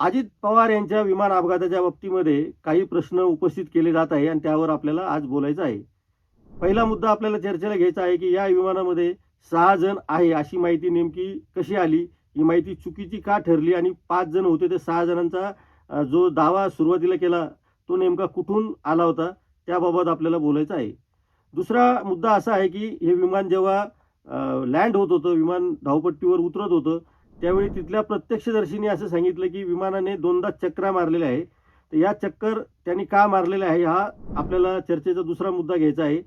अजित पवार यांच्या विमान अपघाताच्या बाबतीमध्ये काही प्रश्न उपस्थित केले जात आहे आणि त्यावर आपल्याला आज बोलायचं आहे. पहिला मुद्दा आपल्याला चर्चेला घ्यायचा आहे की या विमानामध्ये सहा जण आहे अशी माहिती नेमकी कशी आली? ही माहिती चुकीची का ठरली? आणि पाच जण होते ते सहा जणांचा जो दावा सुरुवातीला केला तो नेमका कुठून आला होता? त्याबाबत आपल्याला बोलायचं आहे. दुसरा मुद्दा असा आहे की हे विमान जेव्हा लँड होत होतं विमान धावपट्टीवर उतरत होतं त्यावेळी तिथल्या प्रत्यक्षदर्शीने असं सांगितलं की विमानाने दोनदा चक्रा मारलेल्या आहे तर या चक्कर त्यांनी का मारलेल्या आहे हा आपल्याला चर्चेचा दुसरा मुद्दा घ्यायचा आहे.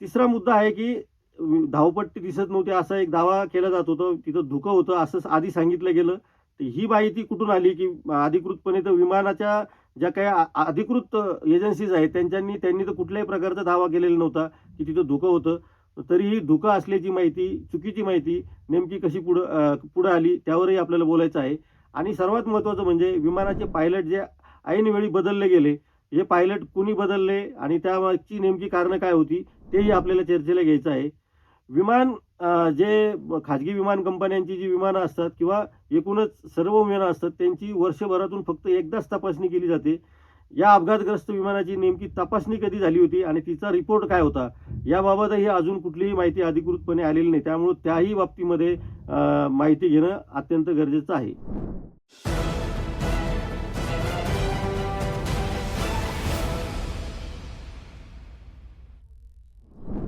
तिसरा मुद्दा आहे की धावपट्टी दिसत नव्हती असा एक दावा केला जात होता. तिथं धुकं होतं असं आधी सांगितलं गेलं. तर ही माहिती कुठून आली की अधिकृतपणे तर विमानाच्या ज्या काही आ- अधिकृत एजन्सीज आहेत त्यांच्यांनी त्यांनी तर कुठल्याही प्रकारचा दावा केलेला नव्हता की तिथं धुकं होतं. तरीही धुकं असल्याची माहिती चुकीची माहिती नेमकी कशी पुढं पुढं आली त्यावरही आपल्याला बोलायचं आहे. आणि सर्वात महत्त्वाचं म्हणजे विमानाचे पायलट जे ऐनवेळी बदलले गेले हे पायलट कुणी बदलले आणि त्यामागची नेमकी कारणं काय होती तेही आपल्याला चर्चेला घ्यायचं आहे. विमान जे खाजगी विमान कंपन्यांची जी विमानं असतात किंवा एकूणच सर्व विमानं असतात त्यांची वर्षभरातून फक्त एकदाच तपासणी केली जाते. या अपघातग्रस्त विमानाची नेमकी तपासणी कधी झाली होती आणि तिचा रिपोर्ट काय होता याबाबतही अजून कुठलीही माहिती अधिकृतपणे आलेली नाही. त्यामुळे त्याही बाबतीमध्ये माहिती घेणं अत्यंत गरजेचं आहे.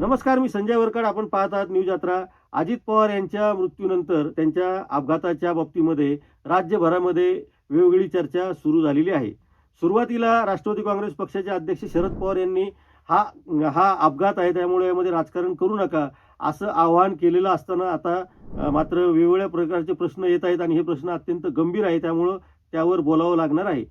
नमस्कार मी संजय वरकड. आपण पाहत आहात न्यूज यात्रा. अजित पवार यांच्या मृत्यूनंतर त्यांच्या अपघाताच्या बाबतीमध्ये राज्यभरामध्ये वेगवेगळी चर्चा सुरू झालेली आहे. सुरुवातीला राष्ट्रवादी काँग्रेस पक्षाचे अध्यक्ष शरद पवार यांनी हा हा अपघात आहे त्यामुळे यामध्ये राजकारण करू नका असं आवाहन केलेलं असताना आता मात्र वेगवेगळ्या प्रकारचे प्रश्न येत आहेत आणि हे प्रश्न अत्यंत गंभीर आहे त्यामुळं त्यावर बोलावं लागणार आहे.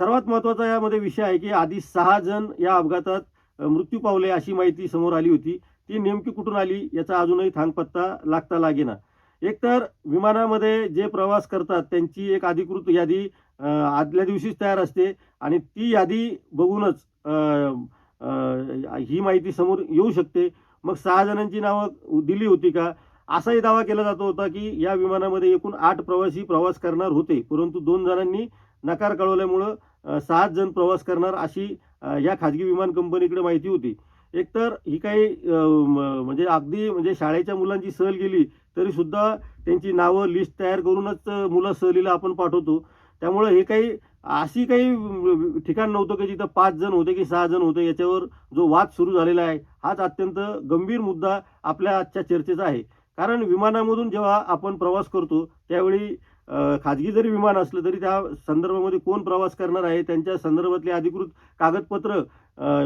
सर्वात महत्त्वाचा यामध्ये विषय आहे की आधी सहा जण या अपघातात मृत्यू पावले अशी माहिती समोर आली होती. ती नेमकी कुठून आली याचा अजूनही थांगपत्ता लागता लागेना. एकतर विमानामध्ये जे प्रवास करतात त्यांची एक अधिकृत यादी आदल्या दिवशीच तयार असते आणि ती यादी बघूनच ही माहिती समोर येऊ शकते. मग सहा जणांची नावं दिली होती का? असाही दावा केला जातो होता की या विमानामध्ये एकूण आठ प्रवासी प्रवास करणार होते. परंतु दोन जणांनी नकार कळवल्यामुळं अ, सात जण प्रवास करणार अशी या खाजगी विमान कंपनीकडे माहिती होती. एकतर ही काही म- म्हणजे अगदी म्हणजे शाळेच्या मुलांची सहल गेली तरीसुद्धा त्यांची नावं लिस्ट तयार करूनच मुलं सहलीला आपण पाठवतो. त्यामुळं हे काही अशी काही ठिकाण नव्हतं की जिथं पाच जण होते की सहा जण होते याच्यावर जो वाद सुरू झालेला आहे हाच अत्यंत गंभीर मुद्दा आपल्या आजच्या चर्चेचा आहे. कारण विमानामधून जेव्हा आपण प्रवास करतो त्यावेळी खाजगी जरी विमान असलं तरी त्या संदर्भामध्ये कोण प्रवास करणार आहे? त्यांच्या संदर्भातले अधिकृत कागदपत्र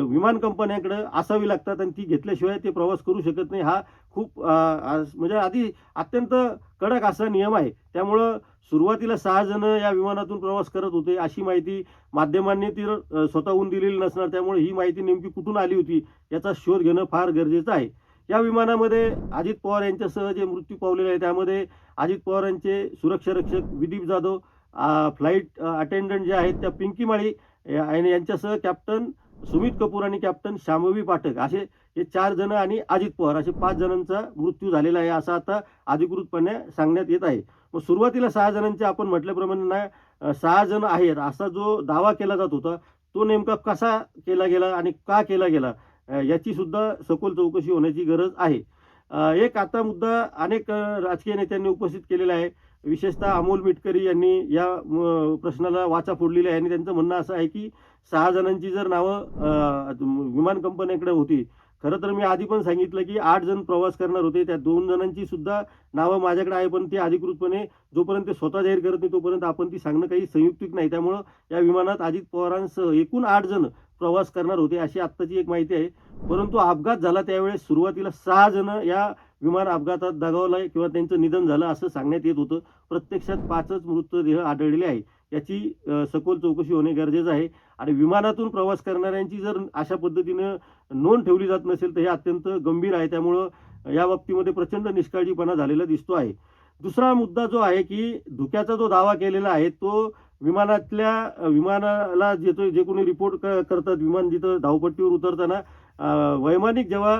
विमान कंपन्यांकडे असावी लागतात आणि ती घेतल्याशिवाय ते प्रवास करू शकत नाही. हा खूप म्हणजे आधी अत्यंत कडक असा नियम आहे. त्यामुळं सुरुवातीला सहा जण या विमानातून प्रवास करत होते. अशी माहिती माध्यमांनी ती स्वतःहून दिलेली नसणार. त्यामुळे ही माहिती नेमकी कुठून आली होती याचा शोध घेणं फार गरजेचं आहे. या विमानामध्ये अजित पवार यांच्यासह जे मृत्यू पावलेले आहे त्यामध्ये अजित पवारांचे सुरक्षा रक्षक विदीप जाधव फ्लाईट अटेंडंट जे आहेत त्या पिंकी माळी आणि यांच्यासह कॅप्टन सुमित कपूर आणि कॅप्टन श्यामवी पाठक असे हे चार जण आणि अजित पवार असे पाच जणांचा मृत्यू झालेला आहे असं आता अधिकृतपणे सांगण्यात येत आहे. मग सुरुवातीला सहा जणांचे आपण म्हटल्याप्रमाणे ना सहा जण आहेत असा जो दावा केला जात होता तो नेमका कसा केला गेला आणि का केला गेला? याची सुद्धा सखोल चौकशी होण्याची गरज आहे. एक आता मुद्दा अनेक राजकीय नेत्यांनी उपस्थित केलेला आहे. विशेषतः अमोल मिटकरी यांनी या प्रश्नाला वाचा फोडलेली आहे. आणि त्यांचं म्हणणं असं आहे की सहा जणांची जर नावं विमान कंपन्यांकडे होती खरं तर मी आधी पण सांगितलं की आठ जण प्रवास करणार होते. त्या दोन जणांची सुद्धा नावं माझ्याकडे आहे पण ती अधिकृतपणे जोपर्यंत ते स्वतः जाहीर करत नाही तोपर्यंत आपण ती सांगणं काही संयुक्तिक नाही. त्यामुळं या विमानात अजित पवारांसह एकूण आठ जण प्रवास करणार होते अशी आत्ताची एक माहिती आहे. परंतु अपघात झाला त्यावेळेस सुरुवातीला सहा जण या विमान अपघातात दगावलाय किंवा त्यांचं निधन झालं असं सांगण्यात येत होतं. प्रत्यक्षात पाचच मृतदेह आढळलेले आहे याची सखोल चौकशी होणे गरजेचं आहे. आणि विमानातून प्रवास करणाऱ्यांची जर अशा पद्धतीनं नोंद ठेवली जात नसेल तर हे अत्यंत गंभीर आहे. त्यामुळं या बाबतीमध्ये प्रचंड निष्काळजीपणा झालेला दिसतो आहे. दुसरा मुद्दा जो आहे की धुक्याचा जो दावा केलेला आहे तो विमानातल्या विमानाला जे तो जे कोणी रिपोर्ट करतात विमान जिथं धावपट्टीवर उतरताना वैमानिक जेव्हा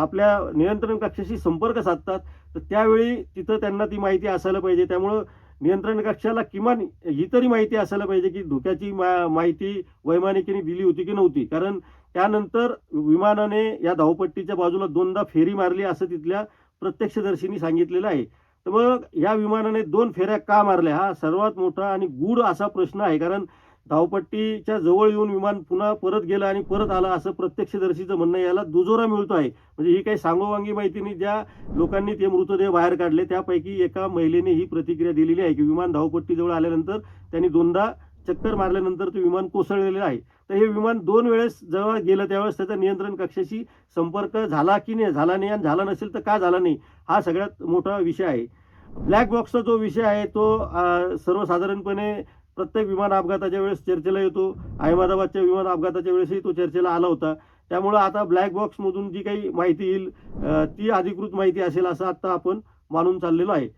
आपल्या नियंत्रण कक्षाशी संपर्क साधतात तर त्यावेळी तिथं त्यांना ती माहिती असायला पाहिजे. त्यामुळं नियंत्रण कक्षाला किमान ही तरी माहिती असायला पाहिजे की धोक्याची मा माहिती वैमानिकीने दिली होती की नव्हती. कारण त्यानंतर विमानाने या धावपट्टीच्या बाजूला दोनदा फेरी मारली असं तिथल्या प्रत्यक्षदर्शींनी सांगितलेलं आहे. तर मग या विमानाने दोन फेऱ्या का मारल्या? हा सर्वात मोठा आणि गूढ असा प्रश्न आहे. कारण धावपट्टीच्या जवळ येऊन विमान पुन्हा परत गेलं आणि परत आलं असं प्रत्यक्षदर्शीचं म्हणणं याला दुजोरा मिळतो आहे. म्हणजे ही काही सांगोवांगी माहितीने ज्या लोकांनी ते मृतदेह बाहेर काढले त्यापैकी एका महिलेने ही प्रतिक्रिया दिलेली आहे की विमान धावपट्टीजवळ आल्यानंतर त्यांनी दोनदा चक्कर मारल्यानंतर ते विमान कोसळलेलं आहे. तर हे विमान दोन वेळेस जेव्हा गेलं त्यावेळेस त्याचा नियंत्रण कक्षाशी संपर्क झाला की नाही झाला नाही आणि झाला नसेल तर का झाला नाही हा सगळ्यात मोठा विषय आहे. ब्लॅक बॉक्सचा जो विषय आहे तो सर्वसाधारणपणे प्रत्येक विमान अपघाताच्या वेळेस चर्चेला येतो. अहमदाबादच्या विमान अपघाताच्या वेळेसही तो चर्चेला आला होता. त्यामुळं आता ब्लॅक बॉक्समधून जी काही माहिती येईल ती अधिकृत माहिती असेल असं आत्ता आपण मानून चाललेलो आहे.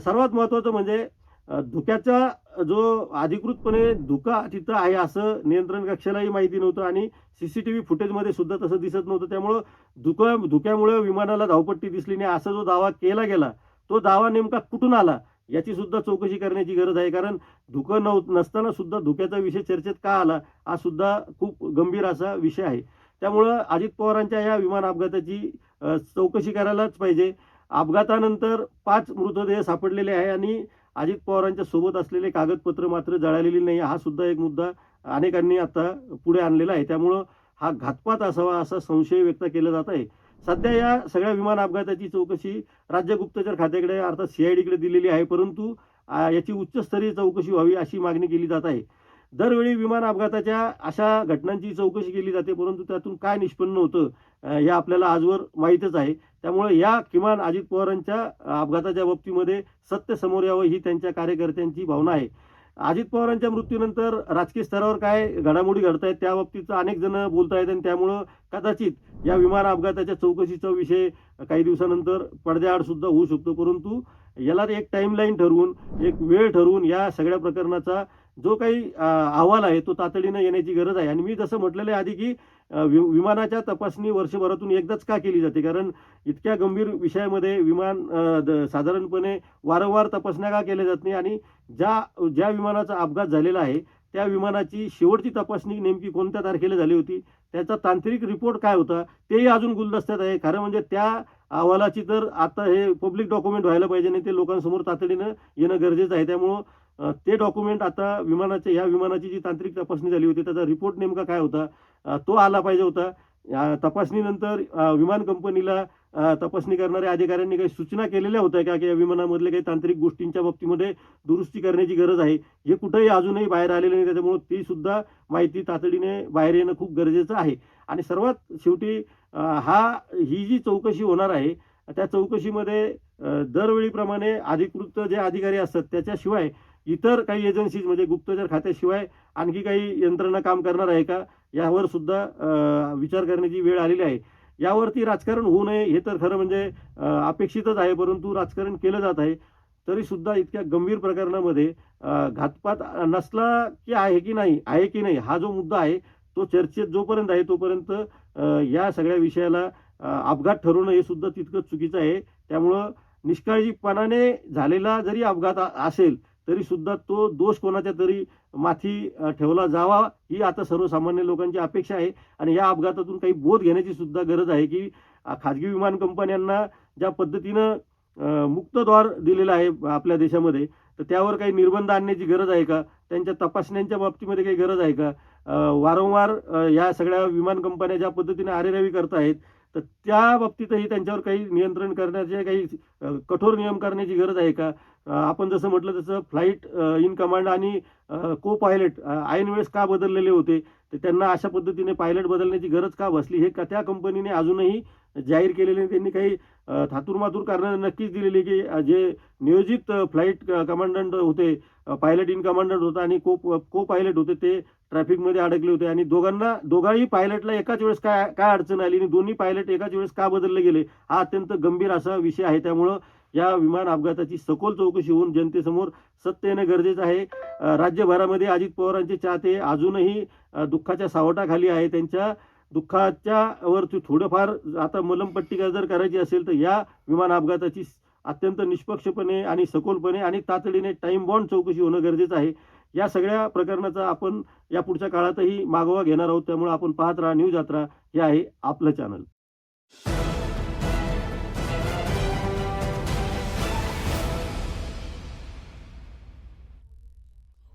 सर्वात महत्त्वाचं म्हणजे धुक्याचा जो अधिकृतपणे धुका तिथं आहे असं नियंत्रण कक्षालाही माहिती नव्हतं आणि सी सी टी व्ही फुटेजमध्ये सुद्धा तसं दिसत नव्हतं. त्यामुळं धुका धुक्यामुळे विमानाला धावपट्टी दिसली नाही. असा जो दावा केला गेला तो दावा नेमका कुठून आला याची सुद्धा चौकशी करण्याची गरज आहे. कारण धुकं नव नसताना सुद्धा धुक्याचा विषय चर्चेत का आला हा सुद्धा खूप गंभीर असा विषय आहे. त्यामुळं अजित पवारांच्या या विमान अपघाताची चौकशी करायलाच पाहिजे. अपघातानंतर पाच मृतदेह सापडलेले आहे आणि अजित पवारांच्या सोबत असलेले कागदपत्र मात्र जळालेली नाही हा सुद्धा एक मुद्दा अनेकांनी आता पुढे आणलेला आहे. त्यामुळं हा घातपात असावा असा संशय व्यक्त केला जात आहे. सध्या या सगळ्या विमान अपघाताची चौकशी राज्य गुप्तचर खात्याकडे अर्थात सीआयडीकडे दिलेली आहे. परंतु याची उच्चस्तरीय चौकशी व्हावी अशी मागणी केली जात आहे. दरवेळी विमान अपघाताच्या अशा घटनांची चौकशी केली जाते परंतु त्यातून काय निष्पन्न होतं हे आपल्याला आजवर माहीतच आहे. त्यामुळे या किमान अजित पवारांच्या अपघाताच्या बाबतीमध्ये सत्य समोर यावं ही त्यांच्या कार्यकर्त्यांची भावना आहे. अजित पवारांच्या मृत्यूनंतर राजकीय स्तरावर काय घडामोडी घडत आहेत त्या बाबतीत अनेक जण बोलत आहेत आणि त्यामुळं कदाचित या विमान अपघाताच्या चौकशीचा विषय काही दिवसानंतर पडद्याआड सुद्धा होऊ शकतो. परंतु याला एक टाईमलाईन ठरवून एक वेळ ठरवून या सगळ्या प्रकरणाचा जो काही अहवाल आहे तो तातडीनं येण्याची गरज आहे. आणि मी जसं म्हटलेलं आहे आधी की वि- विमानाच्या तपासणी वर्षभरातून एकदाच का केली जाते? कारण इतक्या गंभीर विषयामध्ये विमान द- साधारणपणे वारंवार तपासण्या का केल्या जात नाही? आणि ज्या ज्या विमानाचा अपघात झालेला आहे त्या विमानाची शेवटची तपासणी नेमकी कोणत्या तारखेला झाली होती? त्याचा तांत्रिक रिपोर्ट काय होता? तेही अजून गुलदस्त्यात आहे. खरं म्हणजे त्या अहवालाची तर आता हे पब्लिक डॉक्युमेंट व्हायला पाहिजे नाही ते लोकांसमोर तातडीनं येणं गरजेचं आहे. त्यामुळं ते डॉक्युमेंट आता विमानाच्या या विमानाची जी तांत्रिक तपासणी झाली होती त्याचा रिपोर्ट नेमका काय होता? तो आला पाहिजे होता. तपासणीनंतर विमान कंपनीला तपासणी करणाऱ्या अधिकाऱ्यांनी काही सूचना केलेल्या होत्या का की या विमानामधले काही तांत्रिक गोष्टींच्या बाबतीमध्ये दुरुस्ती करण्याची गरज आहे? हे कुठंही अजूनही बाहेर आलेलं नाही त्याच्यामुळे ती सुद्धा माहिती तातडीने बाहेर येणं खूप गरजेचं आहे. आणि सर्वात शेवटी हा ही जी चौकशी होणार आहे त्या चौकशीमध्ये दरवेळीप्रमाणे अधिकृत जे अधिकारी असतात त्याच्याशिवाय इतर काही एजन्सीज म्हणजे गुप्तचर खात्याशिवाय आणखी काही यंत्रणा काम करणार आहे का? यावर सुद्धा विचार करण्याची वेळ आलेली आहे. यावरती राजकारण होऊ नये हे तर खरं म्हणजे अपेक्षितच आहे परंतु राजकारण केलं जात आहे. तरी सुद्धा इतक्या गंभीर प्रकरणामध्ये घातपात नसला की आहे की नाही आहे की नाही हा जो मुद्दा आहे तो चर्चेत जोपर्यंत आहे तोपर्यंत या सगळ्या विषयाला अपघात ठरवणं हे सुद्धा तितकंच चुकीचं आहे. त्यामुळं निष्काळजीपणाने झालेला जरी अपघात असेल तरी सुद्धा तो दोष कोणाच्या तरी माथी ठेवला जावा ही आता सर्वसामान्य लोकांची अपेक्षा आहे. आणि या अपघातातून काही बोध घेण्याची सुद्धा गरज आहे की खाजगी विमान कंपन्यांना ज्या पद्धतीनं मुक्तद्वार दिलेलं आहे आपल्या देशामध्ये तर त्यावर काही निर्बंध आणण्याची गरज आहे का? त्यांच्या तपासण्यांच्या बाबतीमध्ये काही गरज आहे का? वारंवार या सगळ्या विमान कंपन्या ज्या पद्धतीने आरेरावी आहेत तर त्या बाबतीतही त्यांच्यावर काही नियंत्रण करण्याचे काही कठोर नियम करण्याची गरज आहे का? आपण जसं म्हटलं तसं फ्लाईट इन कमांड आणि को पायलट ऐन वेळेस का बदललेले होते? तर त्यांना अशा पद्धतीने पायलट बदलण्याची गरज का बसली हे का त्या कंपनीने अजूनही जाहीर केलेले त्यांनी काही थातुरमातूर कारणं नक्कीच दिलेली की जे नियोजित फ्लाईट कमांडंट होते पायलट इन कमांडंट होता आणि को को पायलट होते ते ट्रॅफिकमध्ये अडकले होते आणि दोघांना दोघांही पायलटला एकाच वेळेस काय काय अडचण आली आणि दोन्ही पायलट एकाच वेळेस का बदलले गेले? हा अत्यंत गंभीर असा विषय आहे. त्यामुळं या विमान अपघाताची सखोल चौकशी होऊन जनतेसमोर सत्य येणं गरजेचं आहे. राज्यभरामध्ये अजित पवारांचे चाहते अजूनही दुःखाच्या सावटाखाली आहे. त्यांच्या दुःखाच्या वरती थोडंफार आता मलमपट्टी जर करायची असेल तर या विमान अपघाताची अत्यंत निष्पक्षपणे आणि सखोलपणे आणि तातडीने टाईम बॉन्ड चौकशी होणं गरजेचं आहे. या सगळ्या प्रकरणाचा आपण या पुढच्या काळातही मागोवा घेणार आहोत. त्यामुळे आपण पाहत राहा न्यूज यात्रा हे आहे आपलं चॅनल.